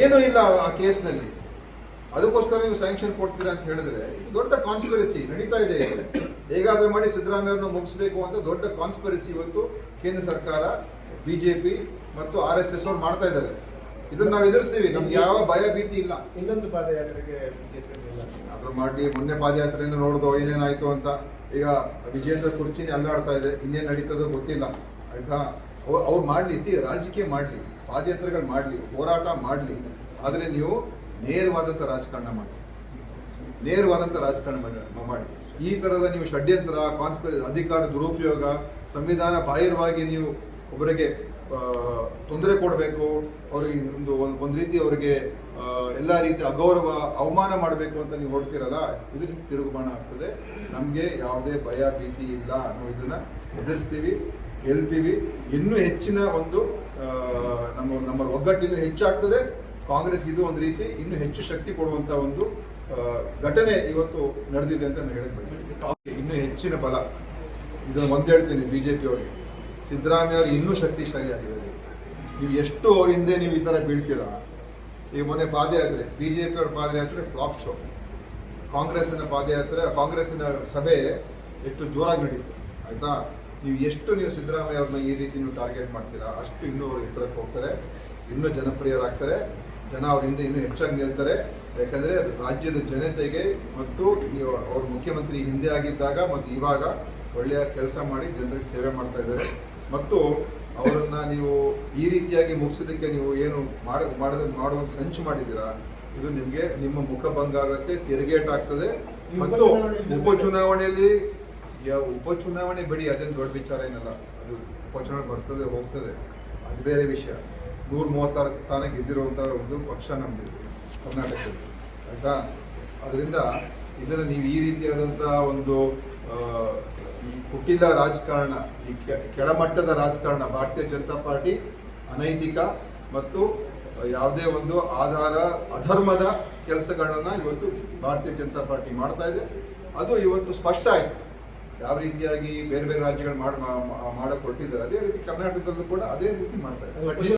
ಏನೂ ಇಲ್ಲ ಆ ಕೇಸ್ನಲ್ಲಿ. ಅದಕ್ಕೋಸ್ಕರ ನೀವು ಸ್ಯಾಂಕ್ಷನ್ ಕೊಡ್ತೀರಾ ಅಂತ ಹೇಳಿದ್ರೆ ಇದು ದೊಡ್ಡ ಕಾನ್ಸ್ಪಿರಸಿ ನಡೀತಾ ಇದೆ. ಹೇಗಾದ್ರೂ ಮಾಡಿ ಸಿದ್ದರಾಮಯ್ಯ ಅವ್ರನ್ನ ಮುಗಿಸ್ಬೇಕು ಅಂತ ದೊಡ್ಡ ಕಾನ್ಸ್ಪಿರಸಿ ಇವತ್ತು ಕೇಂದ್ರ ಸರ್ಕಾರ ಬಿಜೆಪಿ ಮತ್ತು ಆರ್ ಎಸ್ ಎಸ್ ಅವ್ರು ಮಾಡ್ತಾ ಇದ್ದಾರೆ. ಇದನ್ನ ನಾವು ಎದುರಿಸ್ತೀವಿ ನಮ್ಗೆ ಯಾವ ಭಯ ಭೀತಿ ಇಲ್ಲ. ಇನ್ನೊಂದು ಪಾದಯಾತ್ರೆಗೆ ಅದ್ರ ಮಾಡಿ ಮೊನ್ನೆ ಪಾದಯಾತ್ರೆಯನ್ನು ನೋಡ್ದೋ ಏನೇನಾಯ್ತು ಅಂತ. ಈಗ ವಿಜೇಂದ್ರ ಕುರ್ಚಿನಿ ಅಲ್ಲಾಡ್ತಾ ಇದೆ ಇನ್ನೇನು ನಡೀತದೋ ಗೊತ್ತಿಲ್ಲ. ಆಯ್ತಾ? ಅವ್ರು ಮಾಡಲಿ, ಸಿ, ರಾಜಕೀಯ ಮಾಡಲಿ, ಪಾದಯಾತ್ರೆಗಳು ಮಾಡಲಿ, ಹೋರಾಟ ಮಾಡಲಿ, ಆದರೆ ನೀವು ನೇರವಾದಂಥ ರಾಜಕಾರಣ ಮಾಡಿ. ನೇರವಾದಂಥ ರಾಜಕಾರಣ ಮಾಡಿ- ಈ ಥರದ ನೀವು ಷಡ್ಯಂತ್ರ ಕಾನ್ಸ್ಪಿರ ಅಧಿಕಾರ, ದುರುಪಯೋಗ, ಸಂವಿಧಾನ ಬಾಹಿರವಾಗಿ ನೀವು ಒಬ್ಬರಿಗೆ ತೊಂದರೆ ಕೊಡಬೇಕು, ಅವರಿಗೆ ಒಂದು, ಒಂದ್- ರೀತಿ ಅವರಿಗೆ ಎಲ್ಲ ರೀತಿ ಅಗೌರವ, ಅವಮಾನ ಮಾಡಬೇಕು ಅಂತ ನೀವು ಹೊಡ್ತೀರಲ್ಲ ಇದು ನಿಮ್ಗೆ ತಿರುಗುಮಾನ ಆಗ್ತದೆ. ನಮಗೆ ಯಾವುದೇ ಭಯ ಭೀತಿ ಇಲ್ಲ ನಾವು ಇದನ್ನು ಎದುರಿಸ್ತೀವಿ. ಗೆಲ್ತೀವಿ ಇನ್ನೂ ಹೆಚ್ಚಿನ ಒಂದು ನಮ್ಮ ನಮ್ಮ ಒಗ್ಗಟ್ಟಿನ ಹೆಚ್ಚಾಗ್ತದೆ. ಕಾಂಗ್ರೆಸ್ ಇದು ಒಂದು ರೀತಿ ಇನ್ನೂ ಹೆಚ್ಚು ಶಕ್ತಿ ಕೊಡುವಂತ ಒಂದು ಘಟನೆ ಇವತ್ತು ನಡೆದಿದೆ ಅಂತ ನಾನು ಹೇಳಕ್ ಬಯಸ್ತೀನಿ. ಇನ್ನೂ ಹೆಚ್ಚಿನ ಬಲ. ಇದನ್ನು ಒಂದು ಹೇಳ್ತೀನಿ ಬಿಜೆಪಿ ಅವರಿಗೆ. ಸಿದ್ದರಾಮಯ್ಯ ಅವರು ಇನ್ನೂ ಶಕ್ತಿಶಾಲಿಯಾಗಿದ್ದಾರೆ. ನೀವು ಎಷ್ಟು ಹಿಂದೆ ನೀವು ಈ ಥರ ಬೀಳ್ತೀರಾ? ಈಗ ಮೊನ್ನೆ ಪಾದಯಾತ್ರೆ, ಬಿಜೆಪಿ ಅವ್ರ ಪಾದಯಾತ್ರೆ ಫ್ಲಾಪ್ ಶೋ. ಕಾಂಗ್ರೆಸ್ನ ಪಾದಯಾತ್ರೆ ಕಾಂಗ್ರೆಸ್ನ ಸಭೆ ಎಷ್ಟು ಜೋರಾಗಿ ನಡೀತು. ಆಯ್ತಾ? ನೀವು ಎಷ್ಟು ನೀವು ಸಿದ್ದರಾಮಯ್ಯ ಅವ್ರನ್ನ ಈ ರೀತಿ ನೀವು ಟಾರ್ಗೆಟ್ ಮಾಡ್ತೀರಾ? ಅಷ್ಟು ಇನ್ನೂ ಅವ್ರು ಎತ್ತರಕ್ಕೆ ಹೋಗ್ತಾರೆ. ಇನ್ನೂ ಜನಪ್ರಿಯರಾಗ್ತಾರೆ. ಜನ ಅವರಿಂದ ಹಿಂದೆ ಇನ್ನೂ ಹೆಚ್ಚಾಗಿ ನಿಲ್ತಾರೆ. ಯಾಕಂದರೆ ರಾಜ್ಯದ ಜನತೆಗೆ ಮತ್ತು ಅವ್ರ ಮುಖ್ಯಮಂತ್ರಿ ಹಿಂದೆ ಆಗಿದ್ದಾಗ ಮತ್ತು ಇವಾಗ ಒಳ್ಳೆಯ ಕೆಲಸ ಮಾಡಿ ಜನರಿಗೆ ಸೇವೆ ಮಾಡ್ತಾ ಇದ್ದಾರೆ. ಮತ್ತು ಅವರನ್ನು ನೀವು ಈ ರೀತಿಯಾಗಿ ಮುಗಿಸೋದಕ್ಕೆ ನೀವು ಏನು ಮಾಡ ಮಾಡದ ಮಾಡುವಂತ ಸಂಚು ಮಾಡಿದ್ದೀರಾ? ಇದು ನಿಮಗೆ ನಿಮ್ಮ ಮುಖಭಂಗ ಆಗುತ್ತೆ ತಿರುಗೇಟಾಗ್ತದೆ ಮತ್ತು ಉಪಚುನಾವಣೆಯಲ್ಲಿ ಯಾವ ಉಪಚುನಾವಣೆ ಬಿಡಿ ಅದೇನು ದೊಡ್ಡ ವಿಚಾರ ಏನಲ್ಲ. ಅದು ಉಪಚುನಾವಣೆ ಬರ್ತದೆ, ಹೋಗ್ತದೆ. ಅದು ಬೇರೆ ವಿಷಯ. ನೂರ ಮೂವತ್ತಾರು ಸ್ಥಾನ ಗೆದ್ದಿರುವಂಥ ಒಂದು ಪಕ್ಷ ನಮ್ದು ಕರ್ನಾಟಕದಲ್ಲಿ ಆಯಿತಾ? ಅದರಿಂದ ಇದನ್ನು ನೀವು ಈ ರೀತಿಯಾದಂಥ ಒಂದು ಈ ಕುಟಿಲ ರಾಜಕಾರಣ, ಈ ಕೆಳಮಟ್ಟದ ರಾಜಕಾರಣ, ಭಾರತೀಯ ಜನತಾ ಪಾರ್ಟಿ ಅನೈತಿಕ ಮತ್ತು ಯಾವುದೇ ಒಂದು ಆಧಾರ, ಅಧರ್ಮದ ಕೆಲಸಗಳನ್ನ ಇವತ್ತು ಭಾರತೀಯ ಜನತಾ ಪಾರ್ಟಿ ಮಾಡ್ತಾ ಇದೆ. ಅದು ಇವತ್ತು ಸ್ಪಷ್ಟ ಆಯ್ತು. ಯಾವ ರೀತಿಯಾಗಿ ಬೇರೆ ಬೇರೆ ರಾಜ್ಯಗಳು ಮಾಡಿ ಮಾಡಕ್ ಹೊರಟಿದ್ದಾರೆ ಅದೇ ರೀತಿ ಕರ್ನಾಟಕದಲ್ಲೂ ಕೂಡ ಅದೇ ರೀತಿ ಮಾಡ್ತಾ ಇದೆ